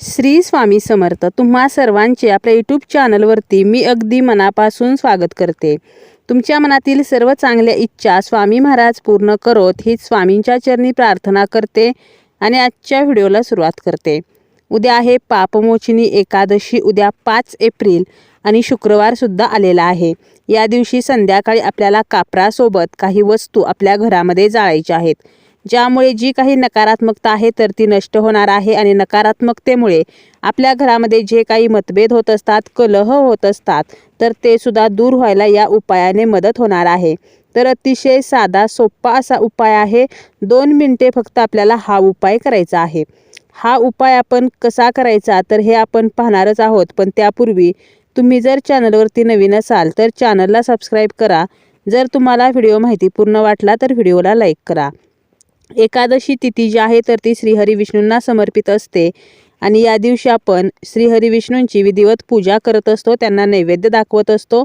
श्री स्वामी समर्थ तुम्हा सर्वांचे आपल्या यूट्यूब चॅनलवरती मी अगदी मनापासून स्वागत करते. तुमच्या मनातील सर्व चांगल्या इच्छा स्वामी महाराज पूर्ण करोत हीच स्वामींच्या चरणी प्रार्थना करते आणि आजच्या व्हिडिओला सुरुवात करते. उद्या आहे पापमोचिनी एकादशी उद्या पाच एप्रिल आणि शुक्रवारसुद्धा आलेला आहे. या दिवशी संध्याकाळी आपल्याला कापरासोबत काही वस्तू आपल्या घरामध्ये जाळायच्या आहेत. ज्यामुळे जी काही नकारात्मकता आहे तर ती नष्ट होणार आहे आणि नकारात्मकतेमुळे आपल्या घरामध्ये जे काही मतभेद होत असतात कलह होत असतात तर ते सुद्धा दूर व्हायला या उपायाने मदत होणार आहे. तर अतिशय साधा सोपा असा उपाय आहे. दोन मिनटे फक्त आपल्याला हा उपाय करायचा आहे. हा उपाय आपण कसा करायचा तर हे आपण पाहणारच आहोत. पण त्यापूर्वी तुम्ही जर चॅनलवरती नवीन असाल तर चॅनलला सबस्क्राईब करा. जर तुम्हाला व्हिडिओ माहिती पूर्ण वाटला तर व्हिडिओला लाईक करा. एकादशी तिथी जी आहे तर ती श्रीहरी विष्णूंना समर्पित असते. आणि या दिवशी आपण श्रीहरी विष्णूंची विधिवत पूजा करत असतो त्यांना नैवेद्य दाखवत असतो.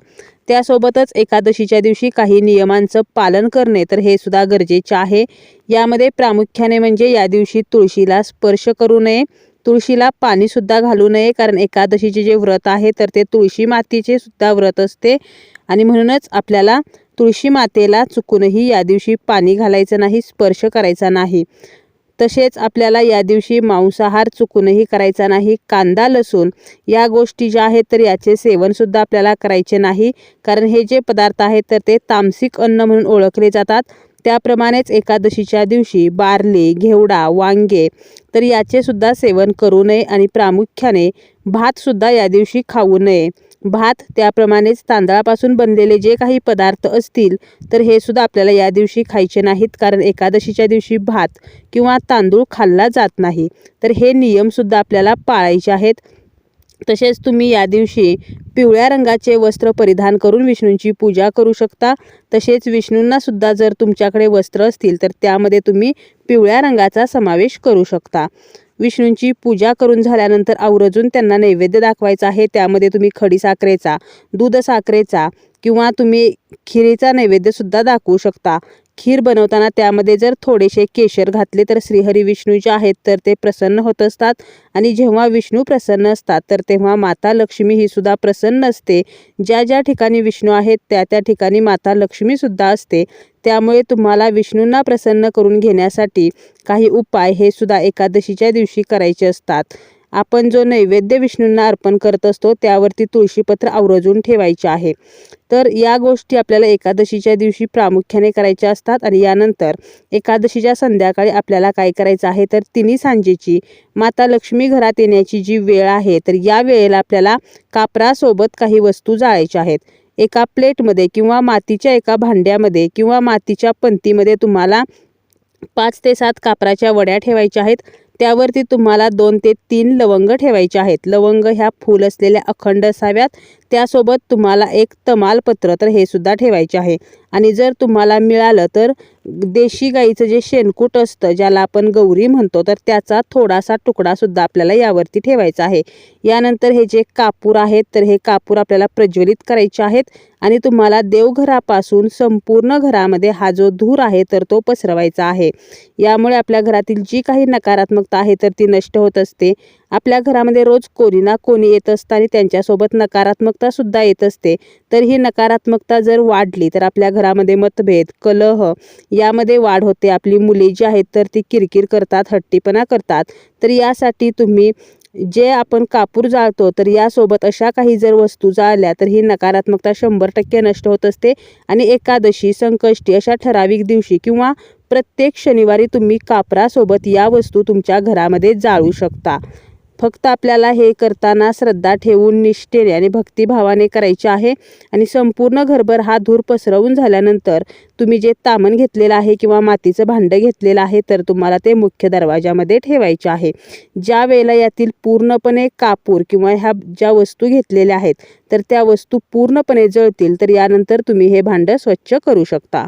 त्यासोबतच एकादशीच्या दिवशी काही नियमांचं पालन करणे तर हे सुद्धा गरजेचे आहे. यामध्ये प्रामुख्याने म्हणजे या दिवशी तुळशीला स्पर्श करू नये तुळशीला पाणीसुद्धा घालू नये कारण एकादशीचे जे व्रत आहे तर ते तुळशी मातीचे सुद्धा व्रत असते. आणि म्हणूनच आपल्याला तुळशी मातेला चुकूनही या दिवशी पाणी घालायचं नाही स्पर्श करायचा नाही. तसेच आपल्याला या दिवशी मांसाहार चुकूनही करायचा नाही कांदा लसूण या गोष्टी ज्या आहेत तर याचे सेवनसुद्धा आपल्याला करायचे नाही. कारण हे जे पदार्थ आहेत तर ते तामसिक अन्न म्हणून ओळखले जातात. त्याप्रमाणेच एकादशीच्या दिवशी बार्ली घेवडा वांगे तर याचे सुद्धा सेवन करू नये आणि प्रामुख्याने भातसुद्धा या दिवशी खाऊ नये. भात त्याप्रमाणेच तांदळापासून बनलेले जे काही पदार्थ असतील तर हे सुद्धा आपल्याला या दिवशी खायचे नाहीत कारण एकादशीच्या दिवशी भात किंवा तांदूळ खाल्ला जात नाही. तर हे नियमसुद्धा आपल्याला पाळायचे आहेत. तसेच तुम्ही या दिवशी पिवळ्या रंगाचे वस्त्र परिधान करून विष्णूंची पूजा करू शकता. तसेच विष्णूंना सुद्धा जर तुमच्याकडे वस्त्र असतील तर त्यामध्ये तुम्ही पिवळ्या रंगाचा समावेश करू शकता. विष्णूंची पूजा करून झाल्यानंतर आवर्जून त्यांना नैवेद्य दाखवायचा आहे. त्यामध्ये तुम्ही खडी साखरेचा दूध साखरेचा किंवा तुम्ही खिरीचा नैवेद्यसुद्धा दाखवू शकता. खीर बनवताना त्यामध्ये जर थोडेसे केशर घातले तर श्रीहरी विष्णू जे आहेत तर ते प्रसन्न होत असतात. आणि जेव्हा विष्णू प्रसन्न असतात तर तेव्हा माता लक्ष्मी ही सुद्धा प्रसन्न असते. ज्या ज्या ठिकाणी विष्णू आहेत त्या त्या ठिकाणी माता लक्ष्मीसुद्धा असते. त्यामुळे तुम्हाला विष्णूंना प्रसन्न करून घेण्यासाठी काही उपाय हे सुद्धा एकादशीच्या दिवशी करायचे असतात. आपण जो नैवेद्य विष्णूंना अर्पण करत असतो त्यावरती तुळशीपत्र आवर्जून ठेवायचे आहे. तर या गोष्टी आपल्याला एकादशीच्या दिवशी प्रामुख्याने करायच्या असतात आणि यानंतर एकादशीच्या संध्याकाळी आपल्याला काय करायचं आहे तर तिन्ही सांजेची माता लक्ष्मी घरात येण्याची जी वेळ आहे तर या वेळेला आपल्याला कापरासोबत काही वस्तू जाळायच्या आहेत. एका प्लेटमध्ये किंवा मातीच्या एका भांड्यामध्ये किंवा मातीच्या पंतीमध्ये तुम्हाला पाच ते सात कापराच्या वड्या ठेवायच्या आहेत. त्यावरती तुम्हाला दोन ते तीन लवंग ठेवायचे आहेत. लवंग ह्या फूल असलेल्या अखंड असाव्यात त्यासोबत तुम्हाला एक तमालपत्र तर हे सुद्धा ठेवायचे आहे. आणि जर तुम्हाला मिळालं तर देशी गाईचं जे शेणकूट असतं ज्याला आपण गौरी म्हणतो तर त्याचा थोडासा तुकडासुद्धा आपल्याला यावरती ठेवायचा आहे. यानंतर हे जे कापूर आहेत तर हे कापूर आपल्याला प्रज्वलित करायचे आहेत. आणि तुम्हाला देवघरापासून संपूर्ण घरामध्ये हा जो धूर आहे तर तो पसरवायचा आहे. यामुळे आपल्या घरातील जी काही नकारात्मकता आहे तर ती नष्ट होत असते. आपल्या घरामध्ये रोज कोणी ना कोणी येत असतं आणि त्यांच्यासोबत नकारात्मकता सुद्धा येत असते. तर ही नकारात्मकता जर वाढली तर आपल्या घरामध्ये मतभेद कलह यामध्ये वाढ होते. आपली मुले जी आहेत तर ती किरकिर करतात हट्टीपणा करतात. तर यासाठी तुम्ही जे आपण कापूर जाळतो तर यासोबत अशा काही जर वस्तू जाळल्या तर ही नकारात्मकता शंभर टक्के नष्ट होत असते. आणि एकादशी संकष्टी अशा ठराविक दिवशी किंवा प्रत्येक शनिवारी तुम्ही कापरासोबत या वस्तू तुमच्या घरामध्ये जाळू शकता. फक्त आपल्याला हे करताना श्रद्धा ठेवून निष्ठेने आणि भक्तिभावाने करायचे आहे आणि संपूर्ण घरभर हा धूर पसरवून झाल्यानंतर तुम्ही जे तामण घेतलेलं आहे किंवा मातीचं भांडं घेतलेलं आहे तर तुम्हाला ते मुख्य दरवाजामध्ये ठेवायचे आहे. ज्या वेळेला यातील पूर्णपणे कापूर किंवा ह्या ज्या वस्तू घेतलेल्या आहेत तर त्या वस्तू पूर्णपणे जळतील तर यानंतर तुम्ही हे भांडं स्वच्छ करू शकता.